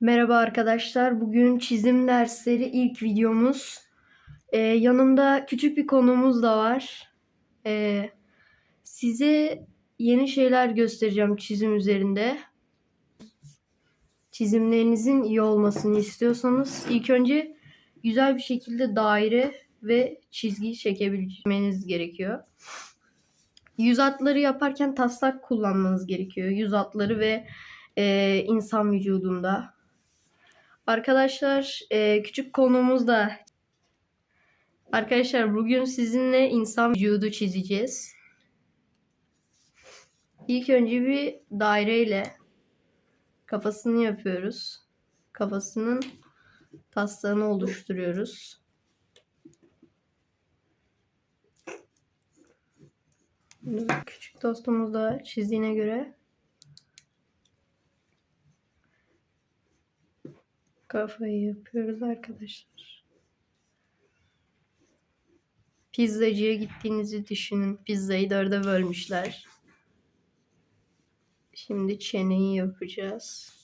Merhaba arkadaşlar. Bugün çizim dersleri ilk videomuz. Ee, yanımda küçük bir konuğumuz da var. Ee, size yeni şeyler göstereceğim çizim üzerinde. Çizimlerinizin iyi olmasını istiyorsanız ilk önce güzel bir şekilde daire ve çizgi çekebilmeniz gerekiyor. Yüz hatları yaparken taslak kullanmanız gerekiyor. Yüz hatları ve e, insan vücudunda. Arkadaşlar e, küçük konuğumuz da Arkadaşlar bugün sizinle insan vücudu çizeceğiz. İlk önce bir daireyle kafasını yapıyoruz. Kafasının taslağını oluşturuyoruz. Küçük dostumuz da çizdiğine göre kafayı yapıyoruz arkadaşlar. Pizzacıya gittiğinizi düşünün. Pizzayı dörde bölmüşler. Şimdi çeneyi yapacağız.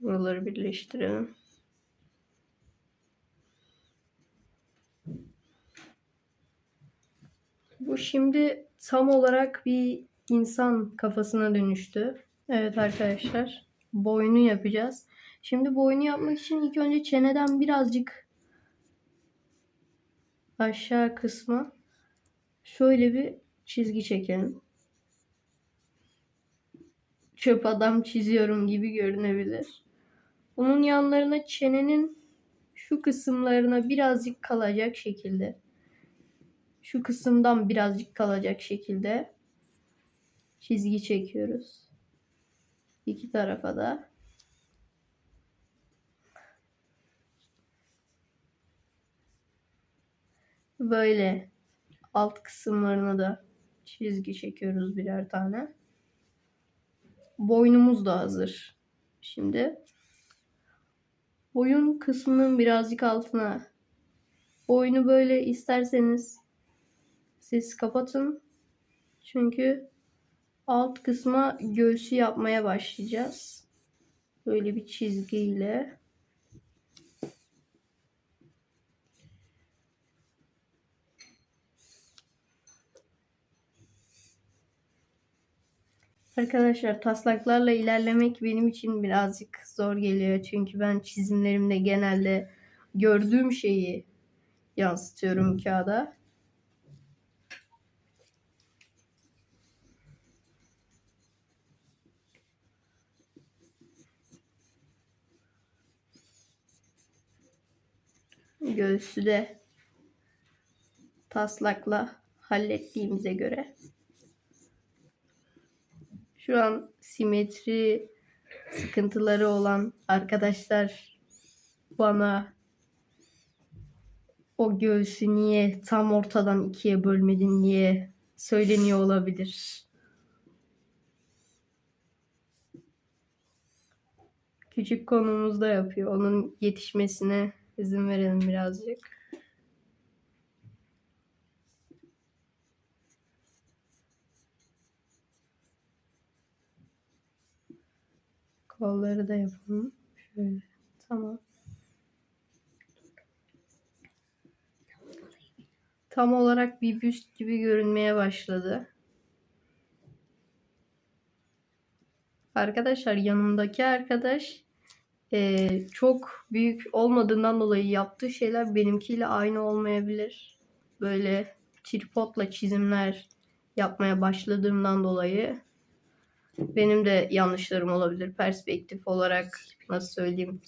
Buraları birleştirelim. Bu şimdi tam olarak bir insan kafasına dönüştü. Evet arkadaşlar. Boynu yapacağız. Şimdi boynu yapmak için ilk önce çeneden birazcık aşağı kısmı şöyle bir çizgi çekelim. Çöp adam çiziyorum gibi görünebilir. Bunun yanlarına çenenin şu kısımlarına birazcık kalacak şekilde şu kısımdan birazcık kalacak şekilde çizgi çekiyoruz. İki tarafa da. Böyle alt kısımlarına da çizgi çekiyoruz birer tane. Boynumuz da hazır. Şimdi boyun kısmının birazcık altına boynu böyle isterseniz siz kapatın. Çünkü alt kısma göğsü yapmaya başlayacağız. Böyle bir çizgiyle. Arkadaşlar taslaklarla ilerlemek benim için birazcık zor geliyor. Çünkü ben çizimlerimde genelde gördüğüm şeyi yansıtıyorum kağıda. Göğsü de taslakla hallettiğimize göre şu an simetri sıkıntıları olan arkadaşlar bana o göğsü niye tam ortadan ikiye bölmedin diye söyleniyor olabilir. Küçük konumuz da yapıyor. Onun yetişmesine izin verelim birazcık. Kolları da yapalım. Şöyle. Tamam. Tam olarak bir büst gibi görünmeye başladı. Arkadaşlar yanımdaki arkadaş e, çok büyük olmadığından dolayı yaptığı şeyler benimkiyle aynı olmayabilir. Böyle tripodla çizimler yapmaya başladığımdan dolayı benim de yanlışlarım olabilir. Perspektif olarak nasıl söyleyeyim?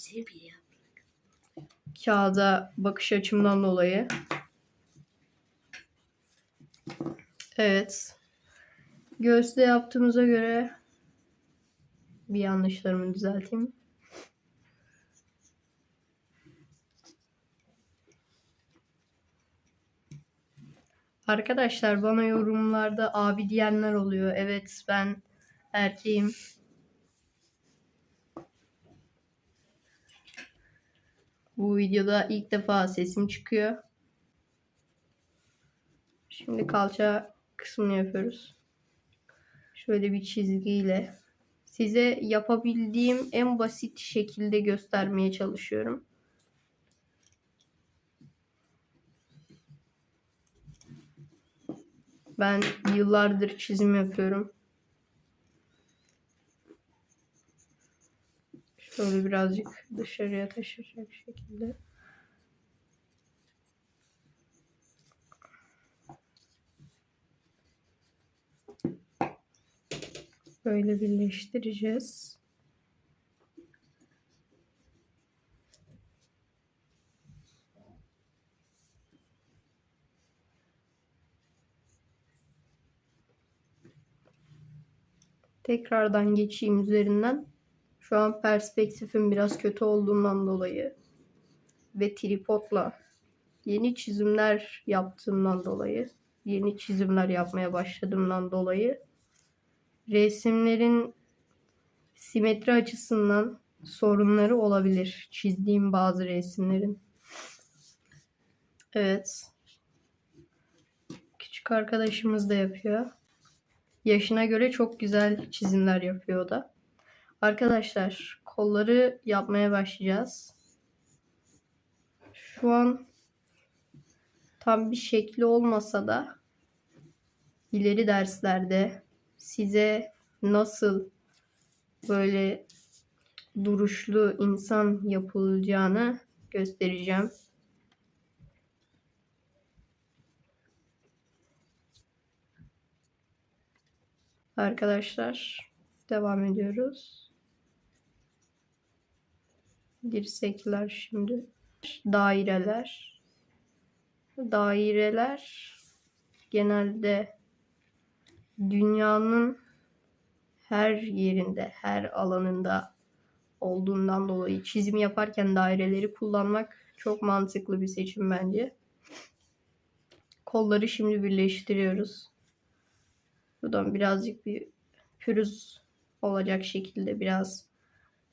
Kağıda bakış açımdan dolayı. Evet. Göğüste yaptığımıza göre bir yanlışlarımı düzelteyim. Arkadaşlar bana yorumlarda abi diyenler oluyor. Evet ben erkeğim. Bu videoda ilk defa sesim çıkıyor. Şimdi kalça kısmını yapıyoruz. Şöyle bir çizgiyle size yapabildiğim en basit şekilde göstermeye çalışıyorum. Ben yıllardır çizim yapıyorum. Şöyle birazcık dışarıya taşıyacak şekilde. Böyle birleştireceğiz. Tekrardan geçeyim üzerinden. Şu an perspektifim biraz kötü olduğundan dolayı ve tripodla yeni çizimler yaptığımdan dolayı, yeni çizimler yapmaya başladığımdan dolayı resimlerin simetri açısından sorunları olabilir. Çizdiğim bazı resimlerin. Evet. Küçük arkadaşımız da yapıyor. Yaşına göre çok güzel çizimler yapıyor da. Arkadaşlar kolları yapmaya başlayacağız. Şu an tam bir şekli olmasa da ileri derslerde size nasıl böyle duruşlu insan yapılacağını göstereceğim. Arkadaşlar devam ediyoruz. Dirsekler şimdi. Daireler. Daireler genelde dünyanın her yerinde, her alanında olduğundan dolayı çizim yaparken daireleri kullanmak çok mantıklı bir seçim bence. Kolları şimdi birleştiriyoruz. Buradan birazcık bir pürüz olacak şekilde biraz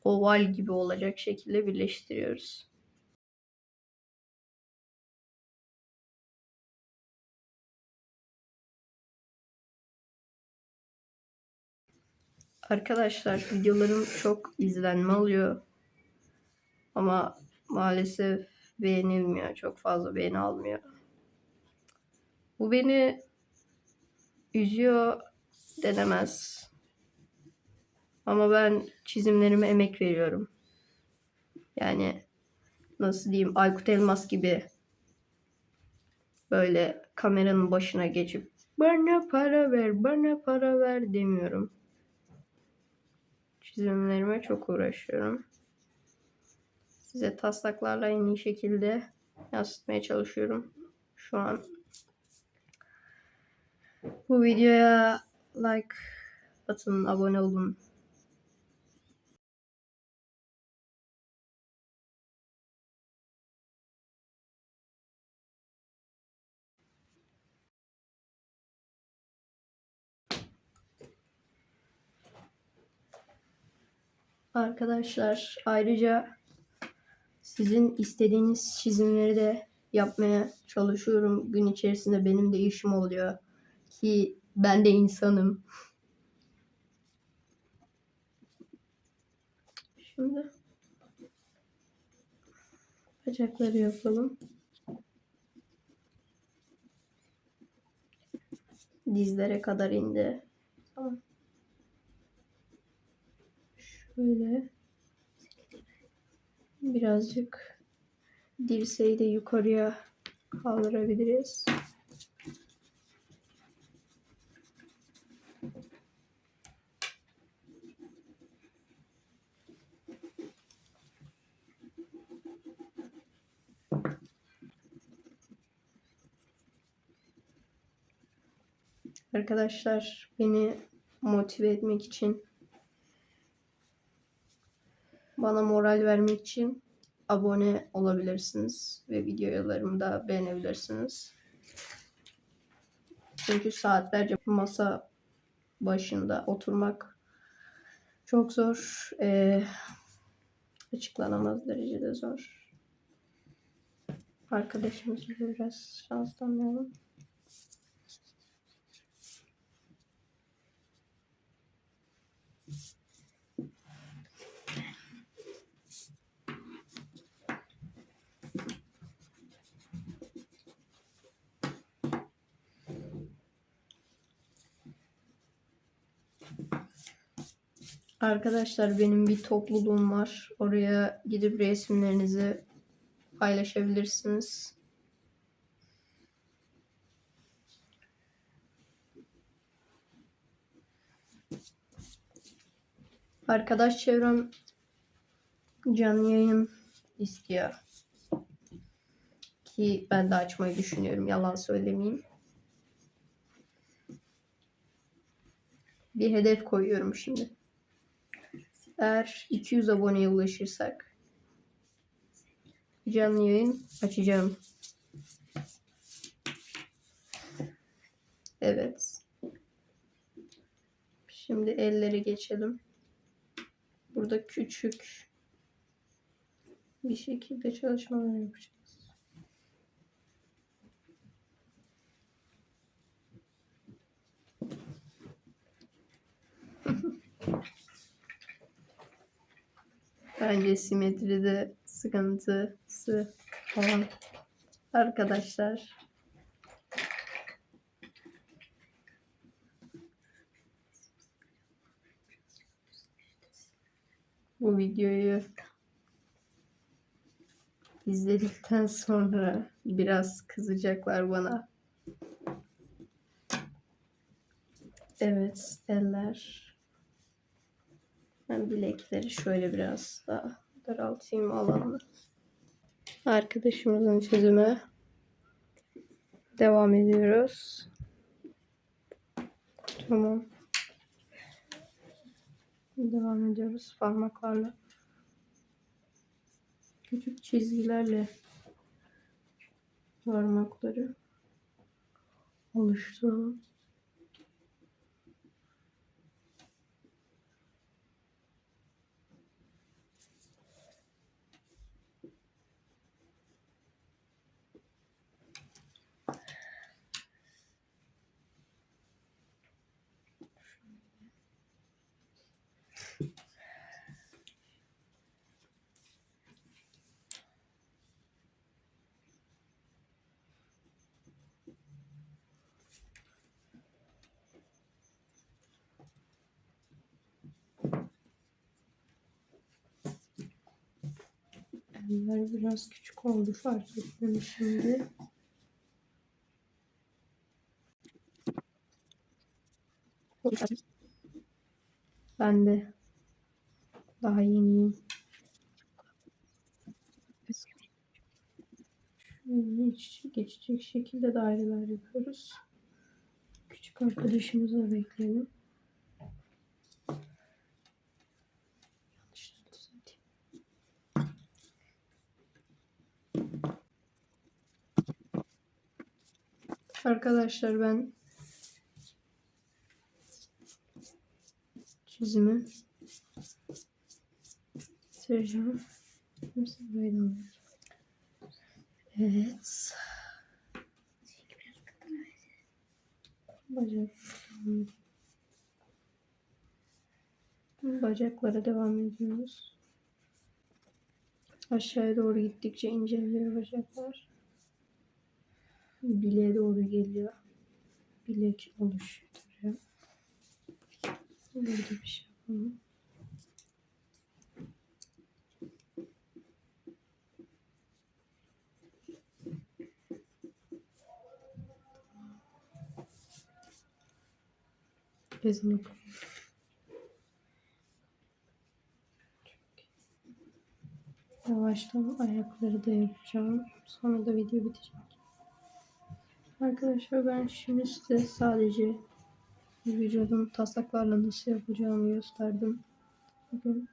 oval gibi olacak şekilde birleştiriyoruz. Arkadaşlar videolarım çok izlenme alıyor. Ama maalesef beğenilmiyor. Çok fazla beğeni almıyor. Bu beni üzüyor denemez. Ama ben çizimlerime emek veriyorum. Yani nasıl diyeyim Aykut Elmas gibi böyle kameranın başına geçip bana para ver, bana para ver demiyorum. Çizimlerime çok uğraşıyorum. Size taslaklarla en iyi şekilde yansıtmaya çalışıyorum. Şu an bu videoya like atın, abone olun. Arkadaşlar ayrıca sizin istediğiniz çizimleri de yapmaya çalışıyorum. Gün içerisinde benim de işim oluyor. Ki ben de insanım. Şimdi bacakları yapalım. Dizlere kadar indi. Tamam. Şöyle birazcık dirseği de yukarıya kaldırabiliriz. Arkadaşlar beni motive etmek için bana moral vermek için abone olabilirsiniz ve videolarımı da beğenebilirsiniz. Çünkü saatlerce masa başında oturmak çok zor. Ee, açıklanamaz derecede zor. Arkadaşımızı biraz şans şanslanmayalım. Arkadaşlar benim bir topluluğum var. Oraya gidip resimlerinizi paylaşabilirsiniz. Arkadaş çevrem canlı yayın istiyor. Ki ben de açmayı düşünüyorum. Yalan söylemeyeyim. Bir hedef koyuyorum şimdi. Eğer 200 aboneye ulaşırsak canlı yayın açacağım. Evet. Şimdi ellere geçelim. Burada küçük bir şekilde çalışmalar yapacağız. Bence simetride sıkıntısı olan arkadaşlar bu videoyu izledikten sonra biraz kızacaklar bana. Evet, eller. Ben bilekleri şöyle biraz daha daraltayım alanını. Arkadaşımızın çözüme devam ediyoruz. Tamam. Devam ediyoruz parmaklarla. Küçük çizgilerle parmakları oluşturalım. Eller biraz küçük oldu fark ettim şimdi. Ben de daha yeniyim. Şöyle iç geçecek şekilde daireler yapıyoruz. Küçük arkadaşımızı da bekleyelim. Yanlışları düzelteyim. Arkadaşlar ben çizimi oluyor. Evet. Bacak. Bacaklara devam ediyoruz. Aşağıya doğru gittikçe inceliyor bacaklar. Bileğe doğru geliyor. Bilek oluşturuyor. Burada bir şey yapalım. Ezan. Yavaştan ayakları da yapacağım. Sonra da video bitecek. Arkadaşlar ben şimdi size sadece vücudum taslaklarla nasıl yapacağımı gösterdim. Bugün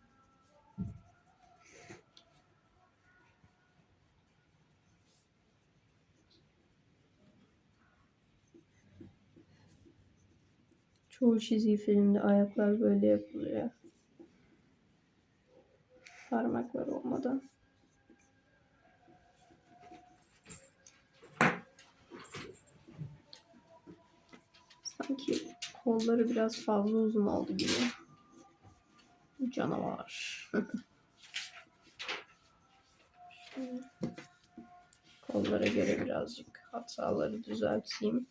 çoğu çizgi filmde ayaklar böyle yapılıyor. Parmaklar olmadan. Sanki kolları biraz fazla uzun oldu gibi. Canavar. Kollara göre birazcık hataları düzelteyim.